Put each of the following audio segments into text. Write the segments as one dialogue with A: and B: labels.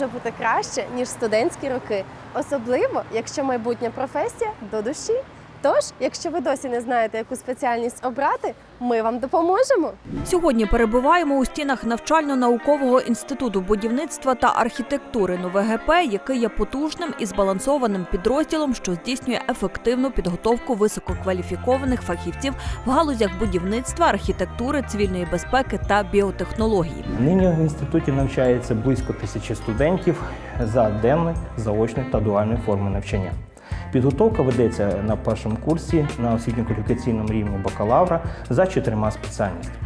A: Може бути краще, ніж студентські роки, особливо, якщо майбутня професія до душі. Тож, якщо ви досі не знаєте, яку спеціальність обрати, ми вам допоможемо.
B: Сьогодні перебуваємо у стінах навчально-наукового інституту будівництва та архітектури Нове ГП, який є потужним і збалансованим підрозділом, що здійснює ефективну підготовку висококваліфікованих фахівців в галузях будівництва, архітектури, цивільної безпеки та біотехнології.
C: Нині в інституті навчається близько тисячі студентів за денною, заочною та дуальною форми навчання. Підготовка ведеться на першому курсі на освітньо-кваліфікаційному рівні бакалавра за чотирма спеціальностями.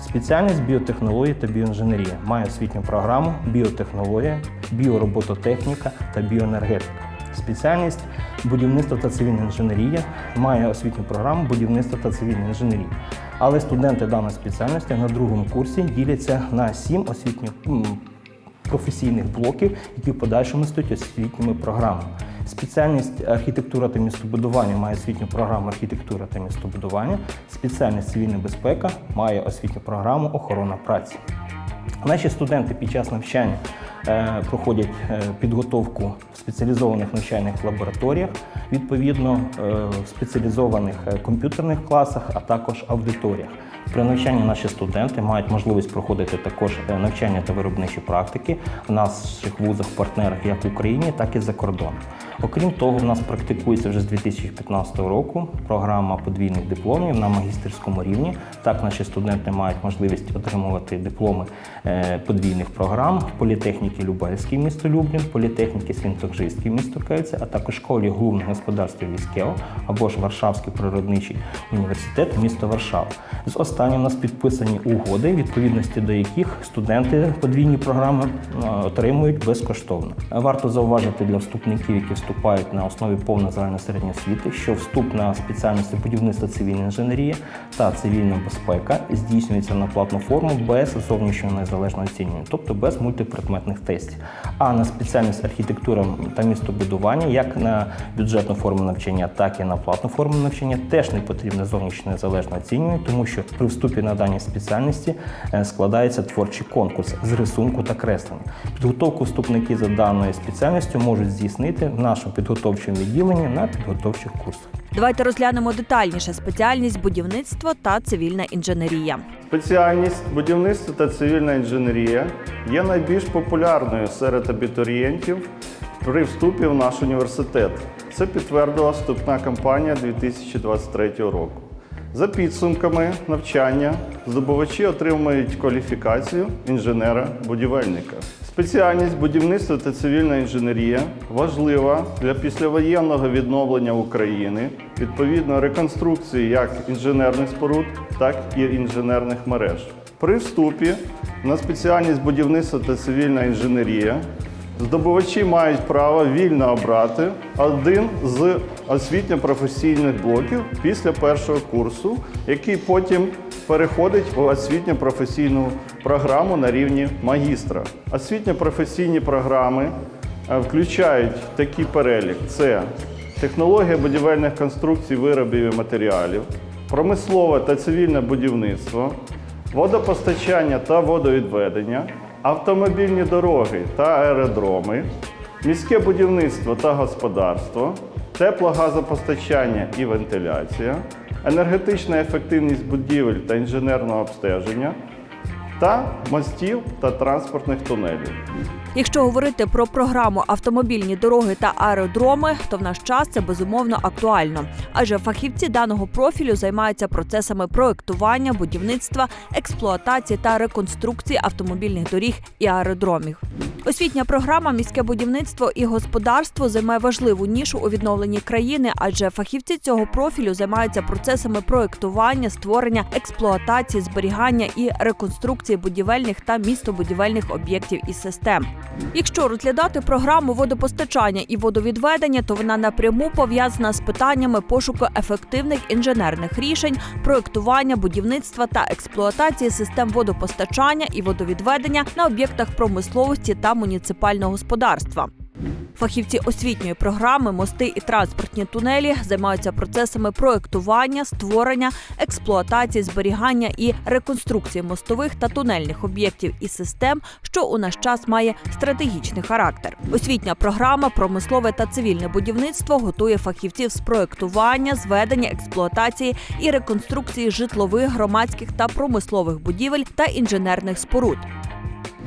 C: Спеціальність біотехнології та біоінженерія має освітню програму біотехнологія, біоробототехніка та біоенергетика. Спеціальність будівництво та цивільна інженерія має освітню програму будівництво та цивільна інженерія. Але студенти даної спеціальності на другому курсі діляться на сім освітньо професійних блоків, які в подальшому стають освітніми програмами. Спеціальність архітектура та містобудування має освітню програму архітектура та містобудування. Спеціальність цивільна безпека має освітню програму охорона праці. Наші студенти під час навчання е, проходять е, підготовку в спеціалізованих навчальних лабораторіях, відповідно е, в спеціалізованих комп'ютерних класах, а також аудиторіях. При навчанні наші студенти мають можливість проходити також навчання та виробничі практики в наших вузах-партнерах як в Україні, так і за кордоном. Окрім того, в нас практикується вже з 2015 року програма подвійних дипломів на магістерському рівні. Так, наші студенти мають можливість отримувати дипломи е, подвійних програм політехніки Любельський місто Люблін, політехніки Свінтокжийський місто Кельце, а також школі головних господарств Віскео або ж Варшавський природничий університет міста Варшава. З останнім у нас підписані угоди, відповідності до яких студенти подвійні програми е, отримують безкоштовно. Варто зауважити для вступників, які вступають на основі повної загальної середньої освіти, що вступ на спеціальності будівництва цивільна інженерія та цивільна безпека здійснюється на платну форму без зовнішнього незалежного оцінювання, тобто без мультипредметних тестів. А на спеціальність архітектура та містобудування, як на бюджетну форму навчання, так і на платну форму навчання, теж не потрібне зовнішнє незалежне оцінювання, тому що при вступі на дані спеціальності е, складається творчий конкурс з рисунку та креслення. Підготовку вступники за даною спеціальністю можуть здійснити в нашому підготовчому відділенні на підготовчих курсах.
B: Давайте розглянемо детальніше спеціальність будівництва та цивільна інженерія.
D: Спеціальність будівництво та цивільна інженерія є найбільш популярною серед абітурієнтів при вступі в наш університет. Це підтвердила вступна кампанія 2023 року. За підсумками навчання здобувачі отримують кваліфікацію інженера-будівельника. Спеціальність будівництва та цивільна інженерія важлива для післявоєнного відновлення України, відповідно реконструкції як інженерних споруд, так і інженерних мереж. При вступі на спеціальність будівництва та цивільна інженерія Здобувачі мають право вільно обрати один з освітньо-професійних блоків після першого курсу, який потім переходить у освітньо-професійну програму на рівні магістра. Освітньо-професійні програми е, включають такий перелік: це технологія будівельних конструкцій, виробів і матеріалів, промислове та цивільне будівництво, водопостачання та водовідведення, автомобільні дороги та аеродроми, міське будівництво та господарство, теплогазопостачання і вентиляція, енергетична ефективність будівель та інженерного обстеження та мостів та транспортних тунелів.
B: Якщо говорити про програму автомобільні дороги та аеродроми, то в наш час це безумовно актуально, адже фахівці даного профілю займаються процесами проектування, будівництва, експлуатації та реконструкції автомобільних доріг і аеродромів. Освітня програма міське будівництво і господарство займає важливу нішу у відновленні країни, адже фахівці цього профілю займаються процесами проектування, створення, експлуатації, зберігання і реконструкції будівельних та містобудівельних об'єктів і систем. Якщо розглядати програму водопостачання і водовідведення, то вона напряму пов'язана з питаннями пошуку ефективних інженерних рішень, проектування, будівництва та експлуатації систем водопостачання і водовідведення на об'єктах промисловості та муніципального господарства. Фахівці освітньої програми Мости і транспортні тунелі займаються процесами проектування, створення, експлуатації, зберігання і реконструкції мостових та тунельних об'єктів і систем, що у наш час має стратегічний характер. Освітня програма Промислове та цивільне будівництво готує фахівців з проектування, зведення, експлуатації і реконструкції житлових, громадських та промислових будівель та інженерних споруд.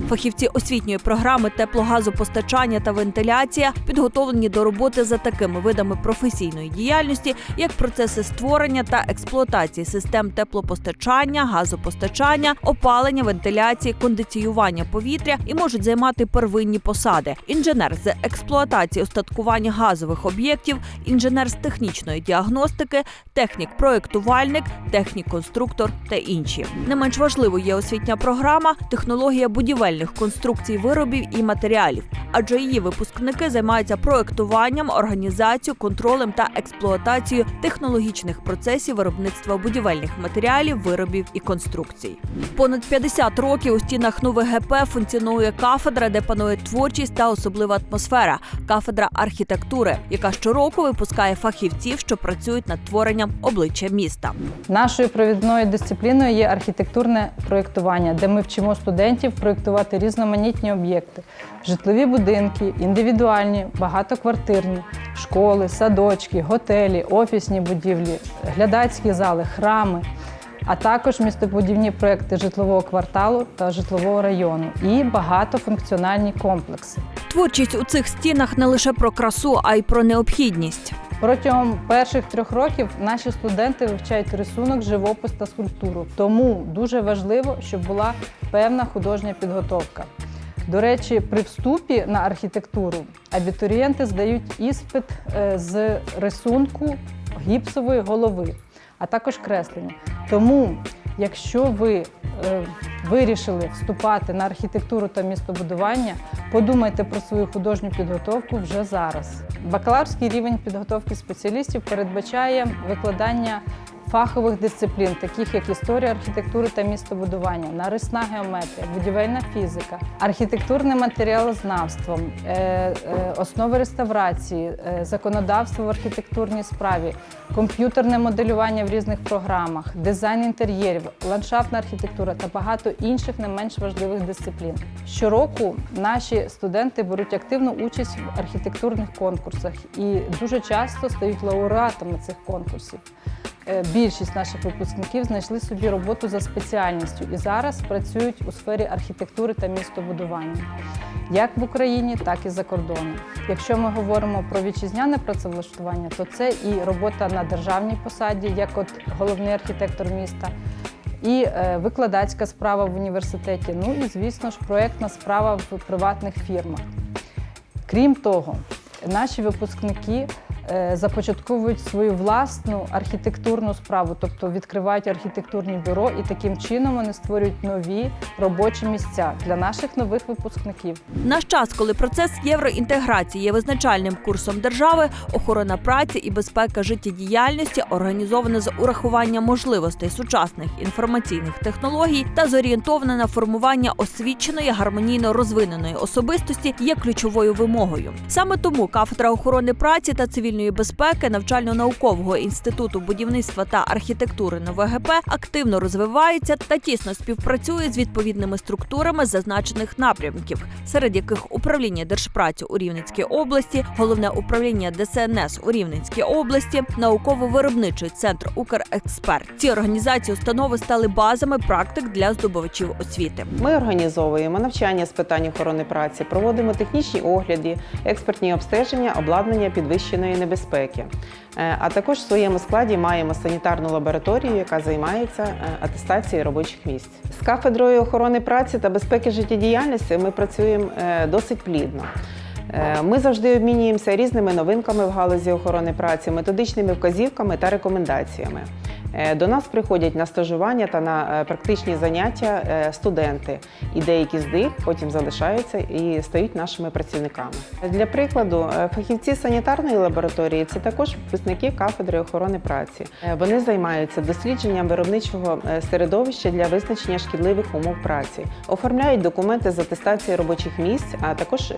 B: Фахівці освітньої програми теплогазопостачання та вентиляція підготовлені до роботи за такими видами професійної діяльності, як процеси створення та експлуатації систем теплопостачання, газопостачання, опалення, вентиляції, кондиціювання повітря і можуть займати первинні посади: інженер з експлуатації устаткування газових об'єктів, інженер з технічної діагностики, технік-проектувальник, технік-конструктор та інші. Не менш важливою є освітня програма технологія будівельних конструкцій виробів і матеріалів, адже її випускники займаються проектуванням, організацією, контролем та експлуатацією технологічних процесів виробництва будівельних матеріалів, виробів і конструкцій. Понад 50 років у стінах нових ГП функціонує кафедра, де панує творчість та особлива атмосфера кафедра архітектури, яка щороку випускає фахівців, що працюють над творенням обличчя міста.
E: Нашою провідною дисципліною є архітектурне проєктування, де ми вчимо студентів проєктувати різноманітні об'єкти: житлові будинки, індивідуальні, багатоквартирні, школи, садочки, готелі, офісні будівлі, глядацькі зали, храми. А також містобудівні проекти житлового кварталу та житлового району і багатофункціональні комплекси.
B: Творчість у цих стінах не лише про красу, а й про необхідність.
E: Протягом перших трьох років наші студенти вивчають рисунок, живопис та скульптуру. Тому дуже важливо, щоб була певна художня підготовка. До речі, при вступі на архітектуру абітурієнти здають іспит е, з рисунку гіпсової голови, а також креслення. Тому, якщо ви е, вирішили вступати на архітектуру та містобудування, подумайте про свою художню підготовку вже зараз. Бакалаврський рівень підготовки спеціалістів передбачає викладання фахових дисциплін, таких як історія архітектури та містобудування, нарисна геометрія, будівельна фізика, архітектурне матеріалознавство, е, е, основи реставрації, е, законодавство в архітектурній справі, комп'ютерне моделювання в різних програмах, дизайн інтер'єрів, ландшафтна архітектура та багато інших не менш важливих дисциплін. Щороку наші студенти беруть активну участь в архітектурних конкурсах і дуже часто стають лауреатами цих конкурсів. Е, Більшість наших випускників знайшли собі роботу за спеціальністю і зараз працюють у сфері архітектури та містобудування, як в Україні, так і за кордоном. Якщо ми говоримо про вітчизняне працевлаштування, то це і робота на державній посаді, як от головний архітектор міста, і е, викладацька справа в університеті. Ну і звісно ж, проєктна справа в приватних фірмах. Крім того, наші випускники започатковують свою власну архітектурну справу, тобто відкривають архітектурні бюро і таким чином вони створюють нові робочі місця для наших нових випускників.
B: Наш час, коли процес євроінтеграції є визначальним курсом держави, охорона праці і безпека життєдіяльності організована з урахуванням можливостей сучасних інформаційних технологій та зорієнтована на формування освіченої гармонійно розвиненої особистості є ключовою вимогою. Саме тому кафедра охорони праці та цивільної безпеки навчально-наукового інституту будівництва та архітектури НВГП активно розвивається та тісно співпрацює з відповідними структурами зазначених напрямків, серед яких управління держпраці у Рівненській області, головне управління ДСНС у Рівненській області, науково-виробничий центр Укрексперт. Ці організації установи стали базами практик для здобувачів освіти.
F: Ми організовуємо навчання з питань охорони праці, проводимо технічні огляди, експертні обстеження, обладнання підвищеної небезпеки. Е, А також в своєму складі маємо санітарну лабораторію, яка займається е, атестацією робочих місць. З кафедрою охорони праці та безпеки життєдіяльності ми працюємо е, досить плідно. Ми завжди обмінюємося різними новинками в галузі охорони праці, методичними вказівками та рекомендаціями. Е, До нас приходять на стажування та на е, практичні заняття е, студенти, і деякі з них потім залишаються і стають нашими працівниками. Для прикладу, фахівці санітарної лабораторії це також випускники кафедри охорони праці. Вони займаються дослідженням виробничого середовища для визначення шкідливих умов праці, оформляють документи з атестації робочих місць, а також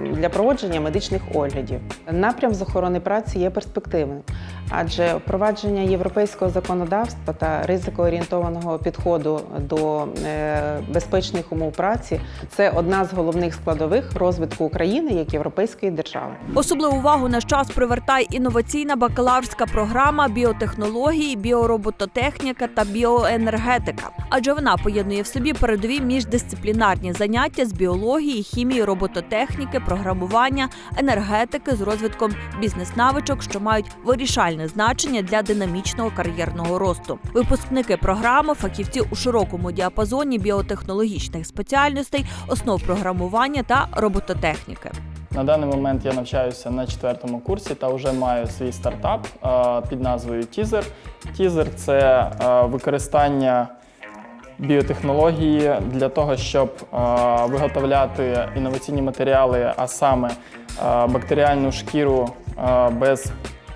F: для проводження медичних оглядів. Напрям з охорони праці є перспективним, адже впровадження європейського законодавства та ризикоорієнтованого підходу до е, безпечних умов праці це одна з головних складових розвитку України як європейської держави.
B: Особливу увагу наш час привертає інноваційна бакалаврська програма біотехнології, біоробототехніка та біоенергетика, адже вона поєднує в собі передові міждисциплінарні заняття з біології, хімії, робототехніки, програмування, енергетики з розвитком бізнес-навичок, що мають вирішальне значення для динамічного кар'єрного росту. Випускники програми фахівці у широкому діапазоні біотехнологічних спеціальностей, основ програмування та робототехніки.
G: На даний момент я навчаюся на четвертому курсі та вже маю свій стартап під назвою Teaser. Teaser – це використання біотехнології для того, щоб виготовляти інноваційні матеріали, а саме бактеріальну шкіру без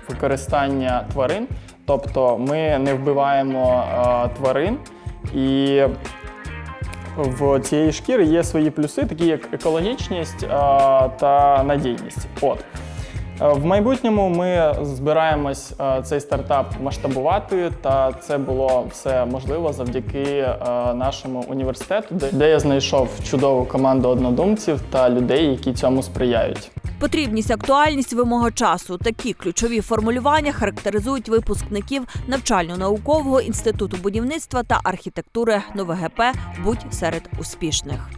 G: використання тварин. Тобто ми не вбиваємо е, тварин і в цієї шкіри є свої плюси, такі як екологічність е, та надійність. От. Е, В майбутньому ми збираємось е, цей стартап масштабувати, та це було все можливо завдяки е, нашому університету, де- я знайшов чудову команду однодумців та людей, які цьому сприяють.
B: Потрібність, актуальність, вимога часу. Такі ключові формулювання характеризують випускників навчально-наукового інституту будівництва та архітектури НовГП Будь серед успішних.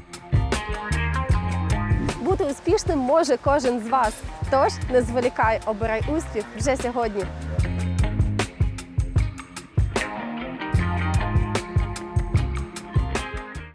A: Бути успішним може кожен з вас. Тож не зволікай, обирай успіх вже сьогодні.